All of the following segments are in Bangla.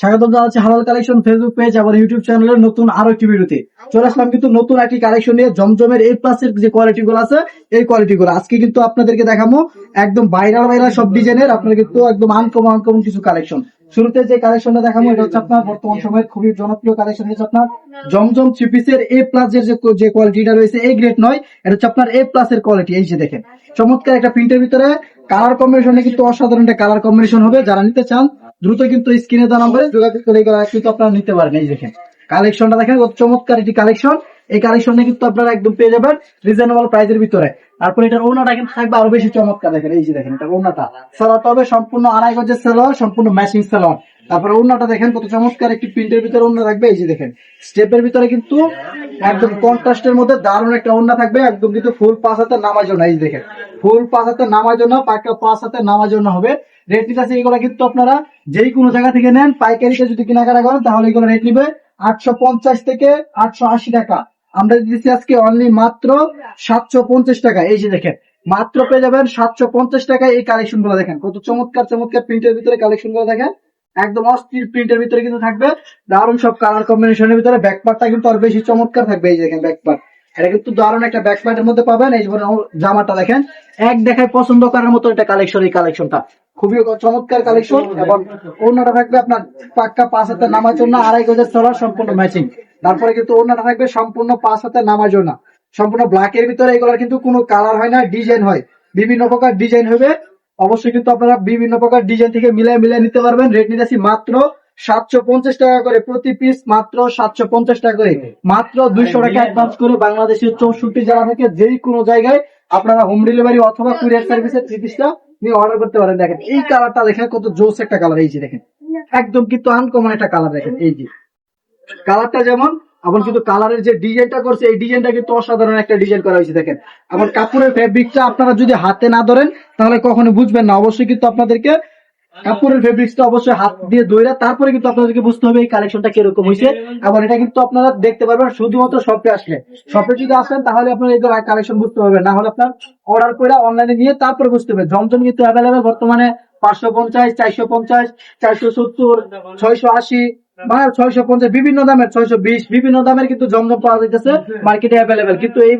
স্বাগত জানাচ্ছি হালাল কালেকশন ফেসবুক পেজ ইউটিউব চ্যানেলের নতুন আরও একটি ভিডিওতে। চলে আসলাম কিন্তু নতুন একটি কালেকশন নিয়ে জমজমের এই প্লাসের যে কোয়ালিটি গুলো আছে, এই কোয়ালিটি গুলো। আজকে কিন্তু আপনাদেরকে দেখাবো একদম সব ডিজাইনের আপনার কিন্তু একদম আনকমন আনকমন কিছু কালেকশন শুরুতে যে কালেকশনটা দেখাবো, এটা হচ্ছে আপনার বর্তমান খুবই জনপ্রিয় কালেকশন হচ্ছে আপনার জমজম থ্রি পিসের এ প্লাস এর যে কোয়ালিটিটা রয়েছে এ গ্রেড নয়, এটা হচ্ছে আপনার এ প্লাস এর কোয়ালিটি এই যে দেখেন, চমৎকার একটা প্রিন্টের ভিতরে কালার কম্বিনেশনে কিন্তু অসাধারণ একটা কালার কম্বিনেশন হবে। যারা নিতে চান দ্রুত কিন্তু স্ক্রিনে দেওয়া নম্বরে যোগাযোগ করে কিন্তু আপনারা নিতে পারেন। এই দেখেন কালেকশনটা দেখেন চমৎকার একটি কালেকশন এই কালেকশনে কিন্তু আপনারা একদম পেয়ে যাবেন রিজনেবল প্রাইসের ভিতরে। তারপর এটার ওনাটা কিন্তু থাকবে আরও বেশি চমৎকার দেখেন, এই যে দেখেন এটা ওনাটা। সেলারটা হবে সম্পূর্ণ আড়াই গজের সেলার সম্পূর্ণ ম্যাচিং সেলার তারপরে ওনাটা দেখেন কত চমৎকার, একটি প্রিন্টের ভিতরে ওনা থাকবে, এই যে দেখেন। স্টেপের ভিতরে কিন্তু একদম কন্ট্রাস্টের মধ্যে দারুণ একটা ওনা থাকবে, একদম কিন্তু ফুল পাঁচ হাতে নামার জন্য, এই দেখেন। ফুল পাঁচ হাতে নামার জন্য, পাঁচটা পাঁচ হাতে নামার জন্য হবে। রেট নিতে আছে, এগুলো কিন্তু আপনারা যেই কোনো জায়গা থেকে নেন, পাইকারিতে যদি কেনাকাটা করেন, তাহলে এগুলো রেট নিবে আটশো পঞ্চাশ থেকে আটশো আশি টাকা। আমরা দিচ্ছি আজকে অনলি মাত্র সাতশো পঞ্চাশ টাকা। এই যে দেখেন, মাত্র পেয়ে যাবেন সাতশো পঞ্চাশ টাকায় এই কালেকশনগুলো দেখেন। কত চমৎকার চমৎকার প্রিন্টের ভিতরে কালেকশনগুলো দেখেন। একদম অস্থির প্রিন্টের ভিতরে কিন্তু থাকবে। দারুণ সব কালার কম্বিনেশনের ভিতরে ব্যাকপার্টটা কিন্তু আর বেশি চমৎকার থাকবে। এই যে দেখেন ব্যাকপার্ট এটা কিন্তু দারুণ একটা ব্যাকপার্টের মধ্যে পাবেন। এই জামাটা দেখেন, এক দেখায় পছন্দ করার মতো একটা কালেকশন এই কালেকশনটা খুবই চমৎকার কালেকশন এবং অন্যটা থাকবে আপনার পাক্কা পাঁচ হাতে নামার জন্য আড়াই গজের তলার সম্পূর্ণ ম্যাচিং তারপরে কিন্তু অন্যটা থাকবে সম্পূর্ণ পাঁচ হাতে নামার জন্য সম্পূর্ণ ব্ল্যাকের ভিতরে এগুলোর কিন্তু কোনো কালার হয় না ডিজাইন হয়। বিভিন্ন প্রকার ডিজাইন হবে। অবশ্যই কিন্তু আপনারা বিভিন্ন প্রকার ডিজাইন থেকে মিলাই মিলাই নিতে পারবেন। রেট নিতেছি মাত্র সাতশো পঞ্চাশ টাকা করে প্রতি পিস মাত্র সাতশো পঞ্চাশ টাকা করে। মাত্র দুইশো টাকা অ্যাডভান্স করে বাংলাদেশের চৌষট্টি জেলা থেকে যেই কোনো জায়গায় আপনারা হোম ডেলিভারি অথবা কুরিয়ার সার্ভিসের থ্রি পিসটা নিয়ে অর্ডার করতে পারেন। দেখেন এই কালারটা দেখেন, কত জোস একটা কালার এই যে দেখেন। একদম কিন্তু আনকমন একটা কালার দেখেন, এই যে। কালারটা যেমন আবার কিন্তু কালারের যে ডিজাইনটা করছে, এই ডিজাইনটা কিন্তু অসাধারণ একটা ডিজাইন করা হয়েছে, দেখেন। আবার কাপড়ের ফেব্রিকটা আপনারা যদি হাতে না ধরেন, তাহলে কখনো বুঝবেন না। অবশ্যই কিন্তু আপনাদেরকে কাপড়ের ফেব্রিক্সটা অবশ্যই হাত দিয়ে দইরা তারপরে কিন্তু আপনাদেরকে বুঝতে হবে এই কালেকশনটা কীরকম হয়েছে এবং এটা কিন্তু আপনারা দেখতে পারবেন, শুধুমাত্র শপে আসলে। শপে যদি আসেন, তাহলে আপনারা এই কালেকশন বুঝতে পারবেন না। হলে আপনার অর্ডার করে অনলাইনে নিয়ে তারপরে বুঝতে হবে। জমজম কিন্তু অ্যাভেলেবেল বর্তমানে পাঁচশো পঞ্চাশ, চারশো পঞ্চাশ, চারশো সত্তর, ছয়শো আশি মানে ছয়শো পঞ্চাশ বিভিন্ন দামের ছয়শো বিশ বিভিন্ন দামের কিন্তু জমজম পাওয়া যাইতেছে মার্কেটে অ্যাভেলেবেল কিন্তু এই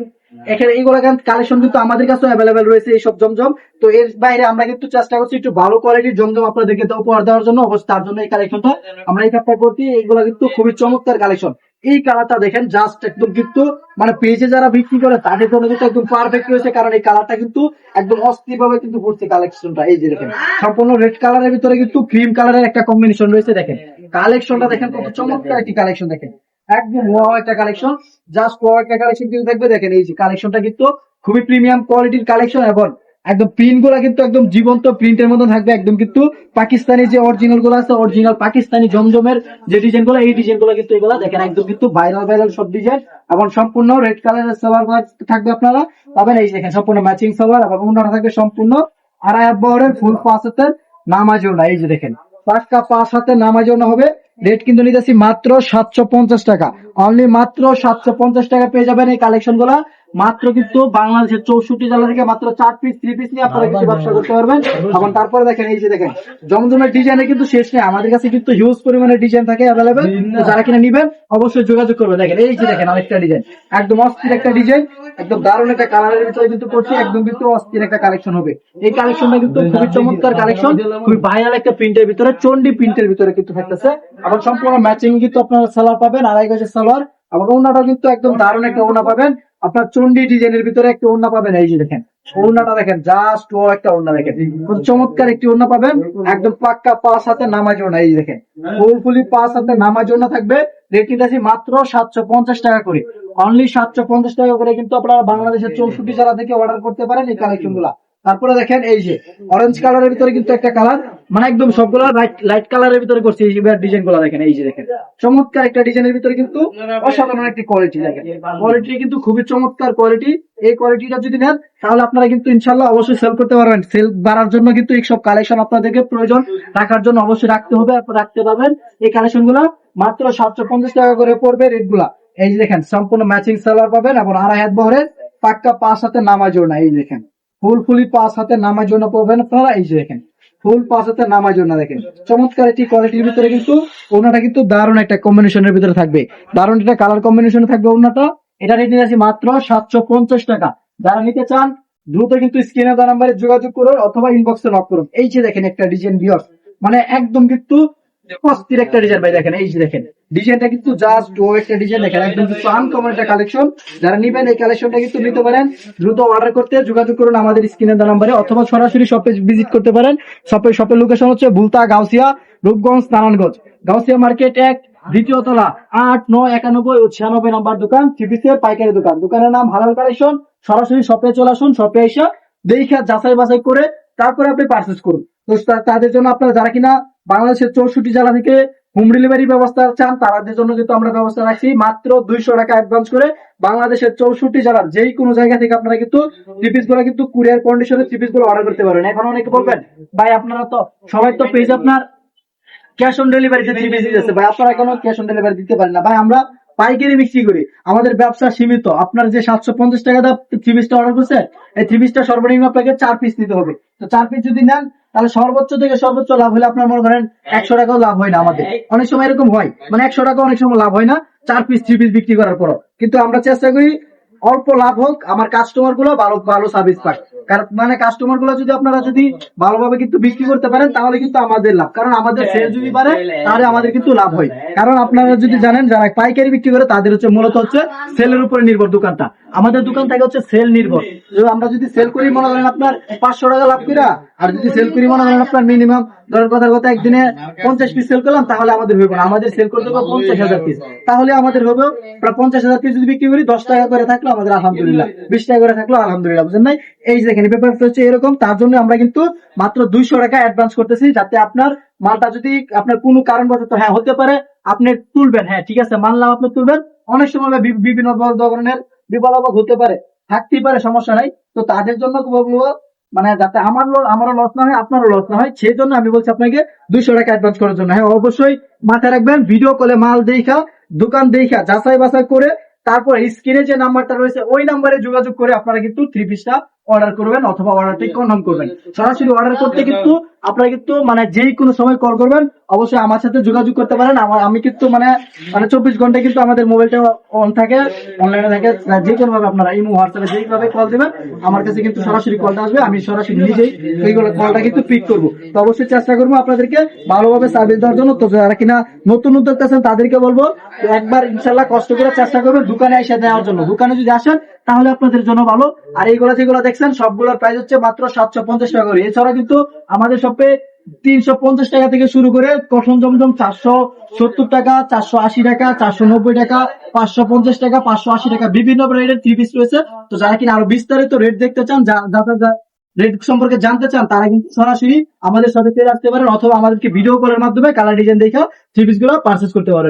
এখানে এইগুলো কালেকশন কিন্তু আমাদের কাছে অ্যাভেলেবেল রয়েছে এইসব জমজম। তো এর বাইরে আমরা কিন্তু চেষ্টা করছি একটু ভালো কোয়ালিটির জমজম আপনাদেরকে উপহার দেওয়ার জন্য অবশ্যই তার জন্য এই কালেকশনটা আমরা এই করছি এইগুলো কিন্তু খুবই চমৎকার কালেকশন এই কালারটা দেখেন জাস্ট একদম কিন্তু মানে পেজে যারা বিক্রি করে, তাদের জন্য কিন্তু একদম পারফেক্ট রয়েছে, কারণ এই কালারটা কিন্তু একদম অস্থির ভাবে কিন্তু পড়ছে কালেকশনটা এই যে দেখেন, সম্পূর্ণ রেড কালারের ভিতরে কিন্তু ক্রিম কালারের একটা কম্বিনেশন রয়েছে, দেখেন। কালেকশনটা দেখেন, কত চমৎকার একটি কালেকশন দেখেন। একদম একটা কালেকশন জাস্ট একটা কালেকশন কিন্তু থাকবে, দেখেন, এই যে কালেকশনটা কিন্তু খুবই প্রিমিয়াম কোয়ালিটির কালেকশন এবং একদম প্রিন্টগুলা কিন্তু একদম জীবন্ত প্রিন্টের মতো থাকবে, একদম কিন্তু পাকিস্তানি যে অরিজিনালগুলো আছে অরিজিনাল পাকিস্তানি জমজমের যে ডিজাইনগুলো, এই ডিজাইনগুলো কিন্তু এগুলো দেখেন, একদম কিন্তু ভাইরাল ভাইরাল সব ডিজাইন এবং সম্পূর্ণ রেড কালারের সালোয়ার থাকবে আপনারা, পাবেন এই দেখেন, সম্পূর্ণ ম্যাচিং সালোয়ার এবং অন্যটা থাকবে সম্পূর্ণ আড়াই বহরের ফুল পাঁচ হাতের নামাজও না এই যে দেখেন পাঁচটা পাঁচ হাতে নামাজও না হবে রেট কিন্তু নিতেছি মাত্র সাতশো পঞ্চাশ টাকা অনলি মাত্র সাতশো পঞ্চাশ টাকা পেয়ে যাবেন এই কালেকশনগুলা। মাত্র কিন্তু বাংলাদেশের চৌষট্টি জেলা থেকে মাত্র চার পিস থ্রি পিস নিয়ে আপনারা কিন্তু ব্যবসা করতে পারবেন। এবং তারপরে দেখেন এই যে দেখেন জমজমের ডিজাইনে কিন্তু শেষ নেই। আমাদের কাছে কিন্তু হিউজ পরিমাণে ডিজাইন থাকে অ্যাভেলেবেল যারা কিনা নিবেন অবশ্যই যোগাযোগ করবে দেখেন এই যে দেখেন আরেকটা ডিজাইন একদম অস্থির একটা ডিজাইন একদম দারুণ একটা কালারের ভিতরে কিন্তু করছে। একদম কিন্তু অস্থির একটা কালেকশন হবে। এই কালেকশনটা কিন্তু খুবই চমৎকার কালেকশন খুবই ভাইরাল একটা প্রিন্টের ভিতরে চন্ডি প্রিন্টের ভিতরে কিন্তু থাকতেছে। এবং সম্পূর্ণ ম্যাচিং কিন্তু আপনারা সালোয়ার পাবেন আড়াই গজের সালোয়ার এবং ওনাটা কিন্তু একদম দারুণ একটা ওনা পাবেন। আপনার চন্ডি ডিজাইনের ভিতরে একটা ওড়না পাবেন, এই যে দেখেন। ওড়নাটা দেখেন জাস্ট ও একটা ওড়না দেখেন। খুব চমৎকার একটি ওড়না পাবেন। একদম পাক্কা পাঁচ হাতে নামাজ ওনা এই দেখেন। ফুলফুলি পাঁচ হাতে নামাজ ওনা থাকবে। রেটিং আছে মাত্র সাতশো পঞ্চাশ টাকা করে। অনলি সাতশো পঞ্চাশ টাকা করে কিন্তু আপনারা বাংলাদেশের চৌষট্টি জেলা থেকে অর্ডার করতে পারেন এই কালেকশনগুলা। তারপরে দেখেন এই যে অরেঞ্জ কালারের ভিতরে কিন্তু একটা কালার মানে একদম সবগুলো লাইট কালারের ভিতরে করছি ডিজাইনগুলো দেখেন, এই যে দেখেন। চমৎকার একটা ডিজাইনের ভিতরে কিন্তু অসাধারণ একটি কোয়ালিটি দেখেন। কোয়ালিটি কিন্তু খুবই চমৎকার কোয়ালিটি এই কোয়ালিটিটা যদি নেন, তাহলে আপনারা কিন্তু ইনশাল্লাহ অবশ্যই সেল করতে পারবেন। সেল বাড়ার জন্য কিন্তু এই সব কালেকশন আপনাদেরকে প্রয়োজন। রাখার জন্য অবশ্যই রাখতে হবে রাখতে পারবেন। এই কালেকশনগুলা মাত্র সাতশো পঞ্চাশ টাকা করে পড়বে রেটগুলা। এই যে দেখেন, সম্পূর্ণ ম্যাচিং সালোয়ার পাবেন এবং আড়াই হাত বহরের পাক্কা পাঁচ হাতে নামাজ না এই দেখেন। ফুল ফুলি পাঁচ হাতে নামার জন্য পড়বেন, আপনারা এই যে দেখেন, ফুল পাঁচ হাতে নামার জন্য দেখেন। চমৎকার একটি কোয়ালিটির ভিতরে কিন্তু ওনাটা কিন্তু দারুণ একটা কম্বিনেশনের ভিতরে থাকবে। দারুণ একটা কালার কম্বিনেশন থাকবে ওনাটা এটা রেট নিয়েছি মাত্র সাতশো পঞ্চাশ টাকা। যারা নিতে চান, দ্রুত কিন্তু স্ক্রিনে দেওয়া নাম্বারে যোগাযোগ করুন অথবা ইনবক্সে নক করুন। এই যে দেখেন একটা ডিজাইন বিয়স মানে একদম কিন্তু অস্থির একটা ডিজাইন ভাই, দেখেন, এই দেখেন। ডিজাইনটা কিন্তু জাস্ট ও একটা ডিজাইন দেখেন, একদম কিন্তু আনকমন একটা কালেকশন যারা নিবেন এই কালেকশনটা কিন্তু নিতে পারেন, দ্রুত অর্ডার করতে যোগাযোগ করুন আমাদের নাম্বারে অথবা সরাসরি শপে ভিজিট করতে পারেন। শপের লোকেশন হচ্ছে গাউসিয়া, রূপগঞ্জ, নারায়ণগঞ্জ। গাউসিয়া মার্কেট এক, দ্বিতীয় তলা, আট, নয়, একানব্বই ও ছিয়ানব্বই নাম্বার দোকান চিকিৎসের পাইকারি দোকান। দোকানের নাম হালাল কালেকশন সরাসরি শপে চলে আসুন শপে এসে দেখে যাচাই বাছাই করে তারপরে আপনি পারচেস করুন। তো তাদের জন্য আপনারা যারা কিনা বাংলাদেশের চৌষট্টি জেলা থেকে হোম ডেলিভারি ব্যবস্থা চান তাদের জন্য কিন্তু আমরা ব্যবস্থা রাখছি। মাত্র দুইশো টাকা অ্যাডভান্স করে বাংলাদেশের চৌষট্টি জেলার যেই কোনো জায়গা থেকে আপনারা কিন্তু থ্রিপিসগুলো কিন্তু কুরিয়ার কন্ডিশনে থ্রিপিসগুলো অর্ডার করতে পারেন। এখন অনেকে বলবেন, ভাই, আপনারা তো সবাই তো পেজ আপনার ক্যাশ অন ডেলিভারিতে থ্রি পিস দিতেছে। ভাই, আপনারা কোনো ক্যাশ অন ডেলিভারি দিতে পারেন না। ভাই, আমরা পাইকারি বিক্রি করি। আমাদের ব্যবসা সীমিত। আপনার যে সাতশো পঞ্চাশ টাকা দাম থ্রি পিসটা অর্ডার করছে, এই থ্রি পিসটা সর্বনিম্ন আপনাকে চার পিস নিতে হবে। তো চার পিস যদি নেন তাহলে সর্বোচ্চ থেকে সর্বোচ্চ লাভ হলে আপনার মনে করেন একশো টাকাও লাভ হয় না আমাদের। অনেক সময় এরকম হয় মানে একশো টাকা অনেক সময় লাভ হয় না চার পিস থ্রি পিস বিক্রি করার পরও। কিন্তু আমরা চেষ্টা করি অল্প লাভ হোক আমার কাস্টমারগুলো ভালো ভালো সার্ভিস পায় কারণ মানে কাস্টমারগুলো যদি আপনারা যদি ভালোভাবে কিন্তু বিক্রি করতে পারেন তাহলে কিন্তু আমাদের লাভ। কারণ আমাদের সেল যদি বাড়ে তাহলে আমাদের কিন্তু লাভ হয়। কারণ আপনারা যদি জানেন যারা পাইকারি বিক্রি করে তাদের হচ্ছে মূলত হচ্ছে সেলের উপরে নির্ভর দোকানটা। আমাদের দোকান থেকে হচ্ছে সেল নির্ভর। আমরা যদি সেল করি, মনে করেন আপনার পাঁচশো টাকা লাভ করা আর যদি সেল করি, মনে করেন আপনার মিনিমাম ধরেন কথার কথা, একদিনে পঞ্চাশ পিস সেল করলাম, তাহলে আমাদের হবে না। আমাদের সেল করতে হবে পঞ্চাশ হাজার পিস তাহলে আমাদের হবে প্রায় পঞ্চাশ হাজার পিস যদি বিক্রি করি, দশ টাকা করে থাকল আমাদের আলহামদুলিল্লাহ। বিশ টাকা করে থাকল আলহামদুলিল্লাহ বুঝলেন নাই? এই যে দেখেন ব্যাপারটা হচ্ছে এরকম, তার জন্য আমরা কিন্তু মাত্র দুইশো টাকা অ্যাডভান্স করতেছি, যাতে আপনার মালটা যদি আপনার কোনো কারণ কারণবশত হ্যাঁ হতে পারে, আপনি তুলবেন হ্যাঁ ঠিক আছে মানলাম আপনি তুলবেন। অনেক সময় বিভিন্ন ধরনের বিপদ আপদ হতে পারে, থাকতেই পারে, সমস্যা নাই। তো তাদের জন্য মানে যাতে আমার আমারও লস না হয়, আপনারও লস না হয় সেই জন্য আমি বলছি আপনাকে দুইশো টাকা অ্যাডভান্স করার জন্য। হ্যাঁ অবশ্যই মাথায় রাখবেন ভিডিও কলে মাল দেখা, দোকান দেখা, যাচাই বাছাই করে, তারপর স্ক্রিনে যে নাম্বারটা রয়েছে, ওই নাম্বারে যোগাযোগ করে আপনারা কিন্তু থ্রি পিসটা অর্ডার করবেন অথবা অর্ডারটি কনফার্ম করবেন। সরাসরি অর্ডার করতে কিন্তু আপনারা কিন্তু মানে যেই কোনো সময় কল করবেন অবশ্যই আমার সাথে যোগাযোগ করতে পারেন। আমার আমি কিন্তু মানে মানে চব্বিশ ঘণ্টা কিন্তু আমাদের মোবাইলটা অন থাকে অনলাইনে থাকে। যে কোনো ভাবে আপনারা ইমো হোয়াটসঅ্যাপে যেইভাবে কল দিবেন আমার কাছে কিন্তু সরাসরি কলটা আসবে। আমি সরাসরি নিজেই এইগুলো কলটা কিন্তু পিক করব। তো অবশ্যই চেষ্টা করব আপনাদেরকে ভালোভাবে সার্ভিস দেওয়ার জন্য। তো যারা কিনা নতুন উদ্যোক্তা আছেন তাদেরকে বলব একবার ইনশাল্লাহ কষ্ট করে চেষ্টা করবেন দোকানে এসে দেওয়ার জন্য। দোকানে যদি আসেন তাহলে আপনাদের জন্য ভালো। আর এইগুলো যেগুলো দেখছেন, সবগুলোর প্রাইস হচ্ছে মাত্র সাতশো পঞ্চাশ টাকা করে। এছাড়া কিন্তু আমাদের শপে তিনশো পঞ্চাশ টাকা থেকে শুরু করে কঠন জমজম চারশো সত্তর টাকা, চারশো আশি টাকা, চারশো নব্বই টাকা, পাঁচশো পঞ্চাশ টাকা, পাঁচশো আশি টাকা, বিভিন্ন রেটের থ্রি পিস রয়েছে। তো যারা কিনা আরও বিস্তারিত রেট দেখতে চান, যা- রেট সম্পর্কে জানতে চান, তারা কিন্তু সরাসরি আমাদের সাথে চলে আসতে পারেন, অথবা আমাদেরকে ভিডিও কলের মাধ্যমে কালার ডিজাইন দেখে থ্রি পিসগুলো পারচেস করতে পারেন।